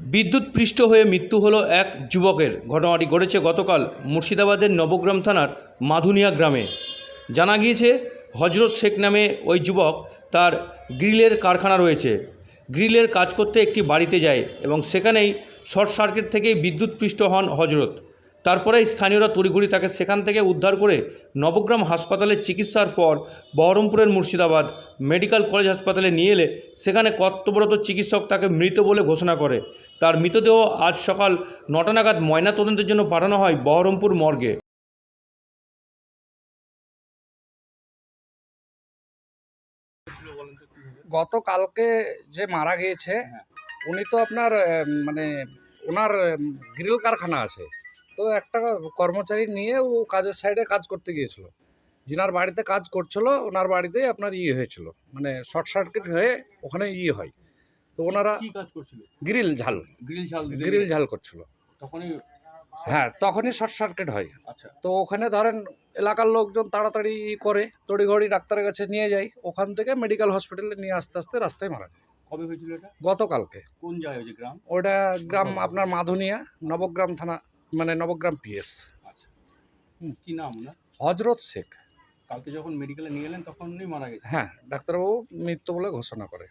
বিদ্যুৎ পৃষ্ঠ হয়ে মৃত্যু হলো এক যুবকের। ঘটনাটি ঘটেছে গতকাল মুর্শিদাবাদের নবগ্রাম থানার মাধুনিয়া গ্রামে। জানা গিয়েছে, হজরত শেখ নামে ওই যুবক তার গ্রিলের কারখানা রয়েছে। গ্রিলের কাজ করতে একটি বাড়িতে যায় এবং সেখানেই শর্ট সার্কিট থেকেই বিদ্যুৎ পৃষ্ঠ হন হজরত। তারপরে স্থানীয়রা তড়িঘড়ি তাকে সেখান থেকে উদ্ধার করে নবগ্রাম হাসপাতালে চিকিৎসার পর বহরমপুরের মুর্শিদাবাদ মেডিকেল কলেজ হাসপাতালে নিয়ে এলে সেখানে কর্তব্যরত চিকিৎসক তাকে মৃত বলে ঘোষণা করে। তার মৃতদেহ আজ সকাল নটা নাগাদ ময়নাতদন্তের জন্য পাঠানো হয় বহরমপুর মর্গে। গতকালকে যে মারা গিয়েছে উনি তো আপনার মানে ওনার গ্রিল কারখানা আছে। তো একটা কর্মচারী নিয়ে ও কাজের সাইডে কাজ করতে গিয়েছিল। যিনার বাড়িতে কাজ করছিল ওনার বাড়িতে আপনার ইয়ে হয়েছিল। মানে শর্ট সার্কিট হয়ে ওখানে ইয়ে হয়। তো ওনারা কি কাজ করছিল? গ্রিল ঝাল। গ্রিল ঝাল গ্রিল ঝাল করছিল। তখনই হ্যাঁ তখনই শর্ট সার্কিট হয়। আচ্ছা। তো ওখানে ধরেন এলাকার লোকজন তাড়াতাড়ি করে তড়িঘড়ি ডাক্তারের কাছে নিয়ে যায়। ওখান থেকে মেডিকেল হসপিটালে নিয়ে আস্তে আস্তে রাস্তায় মারা যায়। কবে হয়েছিল এটা? গতকালকে। কোন জায়গায় গ্রাম? ওটা গ্রাম আপনার মাধুনিয়া নবগ্রাম থানা মানে নবগ্রাম পিএস আচ্ছা। কি নাম না হজরত শেখ। কালকে যখন মেডিকেলে নিয়ে এলেন তখনই মারা গেছে হ্যাঁ ডাক্তারবাবু মৃত্যু বলে ঘোষণা করে।